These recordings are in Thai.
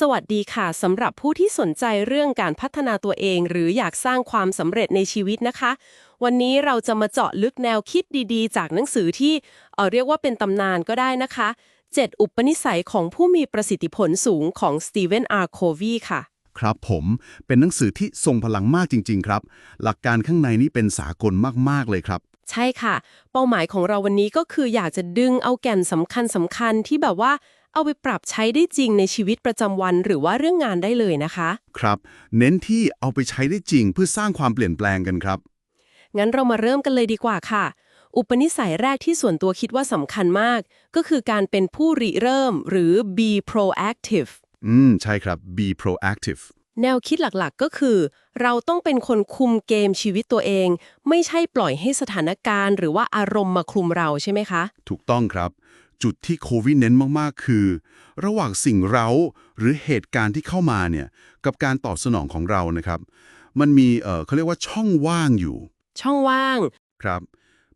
สวัสดีค่ะสำหรับผู้ที่สนใจเรื่องการพัฒนาตัวเอง หรืออยากสร้างความสำเร็จในชีวิตนะคะ วันนี้เราจะมาเจาะลึกแนวคิดดีๆ จากหนังสือที่เอ่อเรียกว่าเป็นตำนานก็ได้นะคะ 7 อุปนิสัยของผู้มีประสิทธิผลสูงของสตีเวนอาร์โควีค่ะ ครับผมเป็นหนังสือที่ทรงพลังมากจริง ๆ ครับ หลักการข้างในนี่เป็นสากลมากๆเลยครับ ใช่ค่ะ เป้าหมายของเราวันนี้ก็คืออยากจะดึงเอาแก่นสำคัญสำคัญที่แบบว่า เอาไปปรับใช้ได้จริงในชีวิตประจำวันหรือว่าเรื่องงานได้เลยนะคะ ครับ เน้นที่เอาไปใช้ได้จริงเพื่อสร้างความเปลี่ยนแปลงกันครับ งั้นเรามาเริ่มกันเลยดีกว่าค่ะ อุปนิสัยแรกที่ส่วนตัวคิดว่าสำคัญมาก ก็คือการเป็นผู้ริเริ่มหรือ be proactive อืม ใช่ครับ be proactive แนวคิดหลักๆ ก็คือ เราต้องเป็นคนคุมเกมชีวิตตัวเอง ไม่ใช่ปล่อยให้สถานการณ์ หรือว่าอารมณ์มาคลุมเราใช่ไหมคะ ถูกต้องครับ จุดที่โควิดเน้นมากๆ คือ ระหว่างสิ่งเร้าหรือเหตุการณ์ที่เข้ามาเนี่ยกับการตอบสนองของเรานะครับ มันมีเอ่อเขาเรียกว่าช่องว่างอยู่ ช่องว่างครับ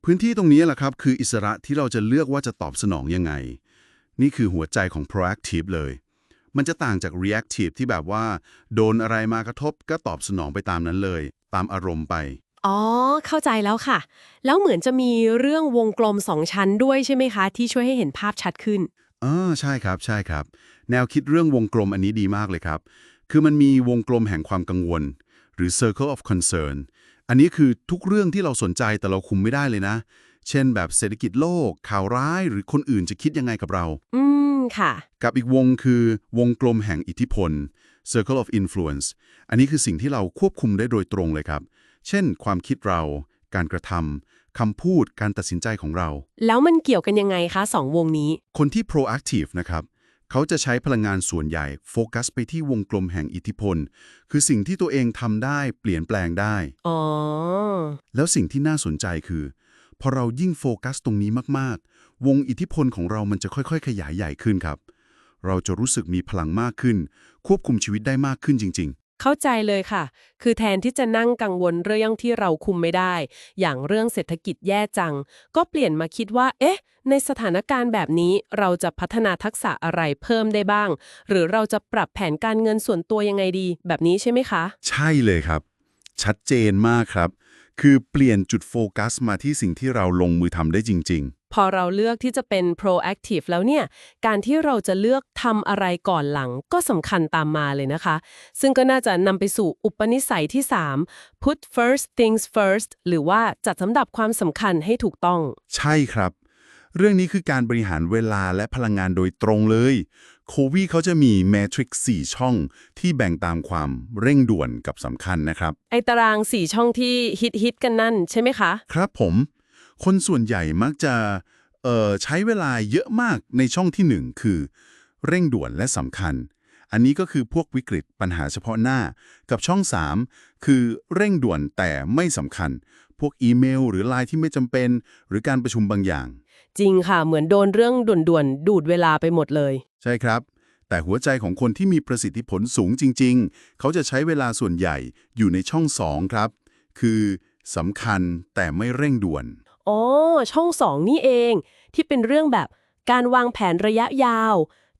พื้นที่ตรงนี้แหละครับ คืออิสระที่เราจะเลือกว่าจะตอบสนองยังไง นี่คือหัวใจของ proactive เลย มันจะต่างจาก reactive ที่แบบว่า โดนอะไรมากระทบก็ตอบสนองไปตามนั้นเลย ตามอารมณ์ไป อ๋อ เข้าใจแล้วค่ะ แล้วเหมือนจะมีเรื่องวงกลมสองชั้นด้วยใช่ไหมคะ ที่ช่วยให้เห็นภาพชัดขึ้นอ่าใช่ครับใช่ครับ แนวคิดเรื่องวงกลมอันนี้ดีมากเลยครับ คือมันมีวงกลมแห่งความกังวล หรือ circle of concern อันนี้คือทุกเรื่องที่เราสนใจแต่เราคุมไม่ได้เลยนะ เช่นแบบเศรษฐกิจโลก ข่าวร้าย หรือคนอื่นจะคิดยังไงกับเรา อืมค่ะ กับอีกวงคือวงกลมแห่งอิทธิพล circle of influence อันนี้คือสิ่งที่เราควบคุมได้โดยตรงเลยครับ เช่น ความคิดเรา การกระทำคำพูดการตัดสินใจของเรา แล้วมันเกี่ยวกันยังไงคะสองวงนี้ คนที่ proactive นะครับ เขาจะใช้พลังงานส่วนใหญ่โฟกัสไปที่วงกลมแห่งอิทธิพล คือสิ่งที่ตัวเองทำได้เปลี่ยนแปลงได้ อ๋อ แล้วสิ่งที่น่าสนใจคือ พอเรายิ่งโฟกัสตรงนี้มากๆ วงอิทธิพลของเรามันจะค่อย ๆ ขยายใหญ่ขึ้นครับ เราจะรู้สึกมีพลังมากขึ้น ควบคุมชีวิตได้มากขึ้นจริง เข้าใจเลยค่ะ คือแทนที่จะนั่งกังวลเรื่องที่เราคุมไม่ได้ อย่างเรื่องเศรษฐกิจแย่จัง ก็เปลี่ยนมาคิดว่า เอ๊ะ ในสถานการณ์แบบนี้เราจะพัฒนาทักษะอะไรเพิ่มได้บ้าง หรือเราจะปรับแผนการเงินส่วนตัวยังไงดี แบบนี้ใช่ไหมคะ ใช่เลยครับ ชัดเจนมากครับ คือเปลี่ยนจุดโฟกัสมาที่สิ่งที่เราลงมือทำได้จริงๆพอเราเลือกที่จะเป็น proactive แล้วเนี่ย การที่เราจะเลือกทำอะไรก่อนหลังก็สำคัญตามมาเลยนะคะ ซึ่งก็น่าจะนำไปสู่อุปนิสัยที่ 3 put first things first หรือว่าจัดสำดับความสำคัญให้ถูกต้องใช่ครับ เรื่องนี้คือการบริหารเวลาและพลังงานโดยตรงเลย โควีเขาจะมีแมทริกซ์4ช่องที่แบ่งตามความเร่งด่วนกับสำคัญนะครับ ไอตาราง 4 ช่องที่ฮิตฮิตๆกันนั่นใช่ไหมคะ ครับผม คนส่วนใหญ่มักจะเอ่อใช้เวลาเยอะมากในช่องที่ 1 คือ เร่งด่วนและสำคัญ อันนี้ก็คือพวกวิกฤตปัญหาเฉพาะหน้า กับช่อง 3 คือเร่งด่วนแต่ไม่สำคัญ พวกอีเมล หรือไลน์ที่ไม่จำเป็น หรือการประชุมบางอย่าง จริงค่ะ เหมือนโดนเรื่องด่วนๆ ดูดเวลาไปหมดเลย ใช่ครับ แต่หัวใจของคนที่มีประสิทธิผลสูงจริง ๆ เขาจะใช้เวลาส่วนใหญ่อยู่ในช่อง2ครับ คือสำคัญแต่ไม่เร่งด่วน อ๋อ ช่องสองนี่เอง ที่เป็นเรื่องแบบการวางแผนระยะยาว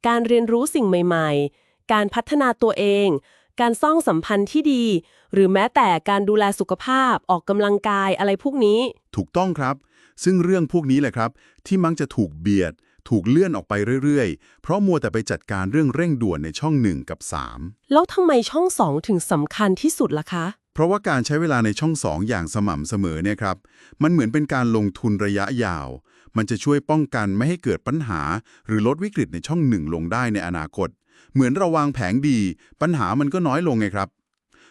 การเรียนรู้สิ่งใหม่ๆ การพัฒนาตัวเอง การสร้างสัมพันธ์ที่ดี หรือแม้แต่การดูแลสุขภาพออกกำลังกายอะไรพวกนี้ ถูกต้องครับ ซึ่งเรื่องพวกนี้แหละครับ ที่มักจะถูกเบียด ถูกเลื่อนออกไปเรื่อยๆ เพราะมัวแต่ไปจัดการเรื่องเร่งด่วนในช่อง 1 กับ 3 แล้วทำไมช่องสองถึงสำคัญที่สุดล่ะคะ เพราะว่าการใช้เวลาในช่อง 2 อย่างสม่ำเสมอเนี่ยครับมันเหมือนเป็นการลงทุนระยะยาว มันจะช่วยป้องกันไม่ให้เกิดปัญหา หรือลดวิกฤตในช่อง 1 ลงได้ในอนาคต เหมือนเราวางแผงดี ปัญหามันก็น้อยลงไงครับ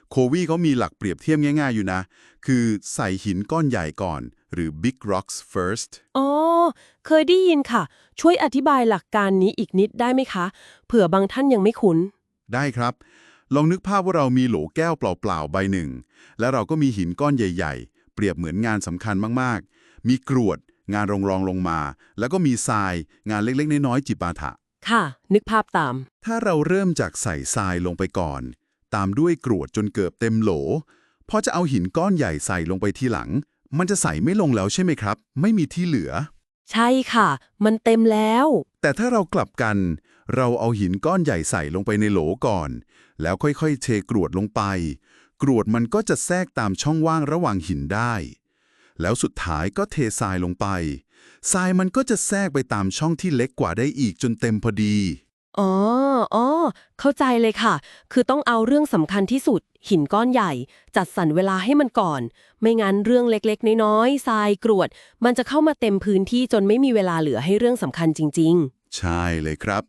โควีเขามีหลักเปรียบเทียบง่ายๆอยู่นะ คือใส่หินก้อนใหญ่ก่อน หรือ big rocks first อ๋อ เคยได้ยินค่ะ ช่วยอธิบายหลักการนี้อีกนิดได้ไหมคะ เผื่อบางท่านยังไม่คุ้น ได้ครับ ลองนึกภาพว่าเรามีโหลแก้วเปล่าๆ ใบหนึ่ง แล้วเราก็มีหินก้อนใหญ่ๆ เปรียบเหมือนงานสำคัญมากๆ มีกรวด งานรองรองๆลงมา แล้วก็มีทราย งานเล็กๆ น้อยๆจิปาถะ ค่ะ นึกภาพตาม ถ้าเราเริ่มจากใส่ทรายลงไปก่อน ตามด้วยกรวดจนเกือบเต็มโหล พอจะเอาหินก้อนใหญ่ใส่ลงไปทีหลัง มันจะใส่ไม่ลงแล้วใช่ไหมครับ ไม่มีที่เหลือ ใช่ค่ะ มันเต็มแล้ว แต่ถ้าเรากลับกัน เราเอาหินก้อนใหญ่ใส่ลงไปในโหลก่อน แล้วค่อยๆ เทกรวดลงไป กรวดมันก็จะแทรกตามช่องว่างระหว่างหินได้ แล้วสุดท้ายก็เททรายลงไป ทรายมันก็จะแทรกไปตามช่องที่เล็กกว่าได้อีกจนเต็มพอดี อ๋ออ๋อเข้าใจเลยค่ะ คือต้องเอาเรื่องสำคัญที่สุด หินก้อนใหญ่ จัดสรรเวลาให้มันก่อน ไม่งั้นเรื่องเล็กๆ น้อยๆทรายกรวด มันจะเข้ามาเต็มพื้นที่จนไม่มีเวลาเหลือให้เรื่องสำคัญจริงใช่เลยครับ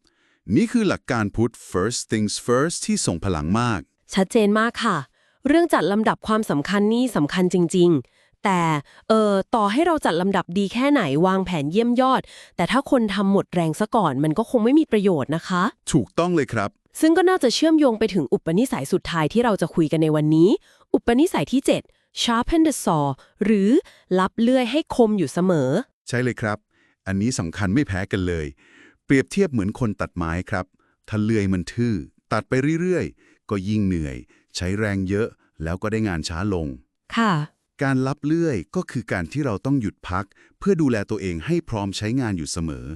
นี่คือหลักการพุทธ first things first ที่ส่งพลังมากๆชัดเจนมากค่ะ เรื่องจัดลำดับความสำคัญนี่สำคัญจริง ๆ แต่เออต่อให้เราจัดลำดับดีแค่ไหนวางแผนเยี่ยมยอด แต่ถ้าคนทำหมดแรงซะก่อน มันก็คงไม่มีประโยชน์นะคะ ถูกต้องเลยครับ ซึ่งก็น่าจะเชื่อมโยงไปถึงอุปนิสัยสุดท้ายที่เราจะคุยกันในวันนี้ อุปนิสัยที่ 7 sharpen the saw หรือลับเลื่อยให้คมอยู่เสมอ ใช่เลยครับ อันนี้สำคัญไม่แพ้กันเลย เปรียบเทียบเหมือนคนตัดไม้ครับถ้าเลื่อยมันทื่อ ตัดไปเรื่อยๆ ก็ยิ่งเหนื่อย ใช้แรงเยอะแล้วก็ได้งานช้าลง ค่ะ การรับเลื่อยก็คือการที่เราต้องหยุดพัก เพื่อดูแลตัวเองให้พร้อมใช้งานอยู่เสมอ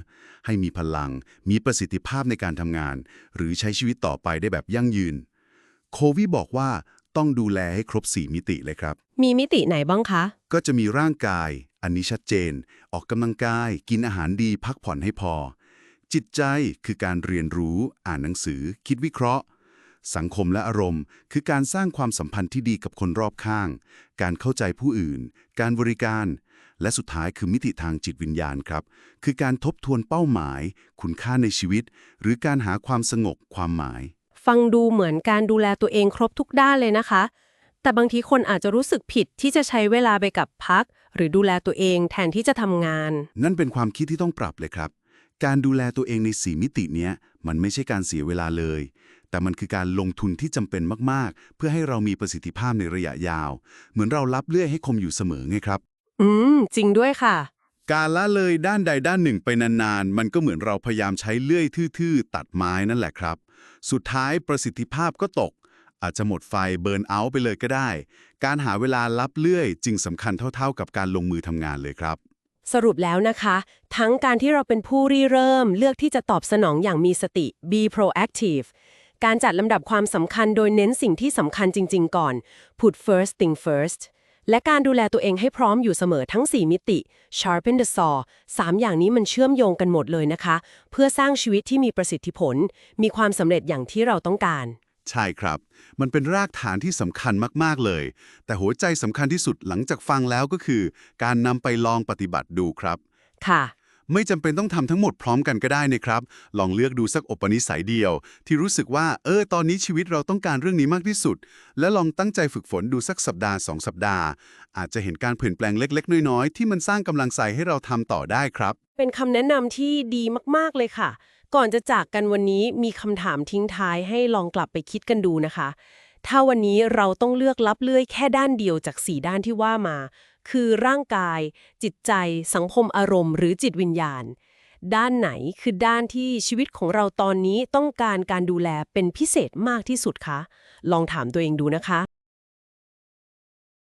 ให้มีพลัง มีประสิทธิภาพในการทำงาน หรือใช้ชีวิตต่อไปได้แบบยั่งยืน โควีบอกว่าต้องดูแลให้ครบ 4 มิติเลยครับ มีมิติไหนบ้างคะ ก็จะมีร่างกาย อันนี้ชัดเจน ออกกำลังกาย กินอาหารดี พักผ่อนให้พอ จิตใจคือการเรียนรู้ อ่านหนังสือ คิดวิเคราะห์ สังคมและอารมณ์ คือการสร้างความสัมพันธ์ที่ดีกับคนรอบข้าง การเข้าใจผู้อื่น การบริการ และสุดท้ายคือมิติทางจิตวิญญาณครับ คือการทบทวนเป้าหมาย คุณค่าในชีวิต หรือการหาความสงบความหมาย ฟังดูเหมือนการดูแลตัวเองครบทุกด้านเลยนะคะ แต่บางทีคนอาจจะรู้สึกผิดที่จะใช้เวลาไปกับพัก หรือดูแลตัวเองแทนที่จะทำงาน นั่นเป็นความคิดที่ต้องปรับเลยครับการดูแลตัวเองในสีมิติเนี้ยมันไม่ใช่การเสียเวลาเลย แต่มันคือการลงทุนที่จำเป็นมากๆ เพื่อให้เรามีประสิทธิภาพในระยะยาว เหมือนเรารับเลื่อยให้คมอยู่เสมอไงครับ อืม จริงด้วยค่ะ การละเลยด้านใดด้านหนึ่งไปนานๆ มันก็เหมือนเราพยายามใช้เลื่อยทื่อๆ ตัดไม้นั่นแหละครับ สุดท้ายประสิทธิภาพก็ตก อาจจะหมดไฟเบิร์นเอาท์ไปเลยก็ได้ การหาเวลารับเลื่อยจึงสำคัญเท่าๆ กับการลงมือทำงานเลยครับสรุปแล้วนะคะ ทั้งการที่เราเป็นผู้ริเริ่ม เลือกที่จะตอบสนองอย่างมีสติ be proactive การจัดลำดับความสำคัญโดยเน้นสิ่งที่สำคัญจริง ๆ ก่อน put first thing first และการดูแลตัวเองให้พร้อมอยู่เสมอทั้ง 4 มิติ sharpen the saw 3 อย่างนี้มันเชื่อมโยงกันหมดเลยนะคะ เพื่อสร้างชีวิตที่มีประสิทธิผล มีความสำเร็จอย่างที่เราต้องการ ใช่ครับ มันเป็นรากฐานที่สำคัญมาก ๆ เลย แต่หัวใจสำคัญที่สุดหลังจากฟังแล้วก็คือ การนำไปลองปฏิบัติดูครับ ค่ะ ไม่จำเป็นต้องทำทั้งหมดพร้อมกันก็ได้นะครับ ลองเลือกดูสักอุปนิสัยเดียว ที่รู้สึกว่า เออ ตอนนี้ชีวิตเราต้องการเรื่องนี้มากที่สุด และลองตั้งใจฝึกฝนดูสักสัปดาห์สองสัปดาห์ อาจจะเห็นการเปลี่ยนแปลงเล็ก ๆ น้อย ๆ ที่มันสร้างกำลังใจให้เราทำต่อได้ครับ เป็นคำแนะนำที่ดีมาก ๆ เลยค่ะ ก่อนจะจากกันวันนี้มีคำถามทิ้งท้ายให้ลองกลับไปคิดกันดูนะคะ ถ้าวันนี้เราต้องเลือกรับเลื่อยแค่ด้านเดียวจากสี่ด้านที่ว่ามา คือร่างกาย จิตใจ สังคมอารมณ์ หรือจิตวิญญาณ ด้านไหนคือด้านที่ชีวิตของเราตอนนี้ต้องการการดูแลเป็นพิเศษมากที่สุดคะ ลองถามตัวเองดูนะคะ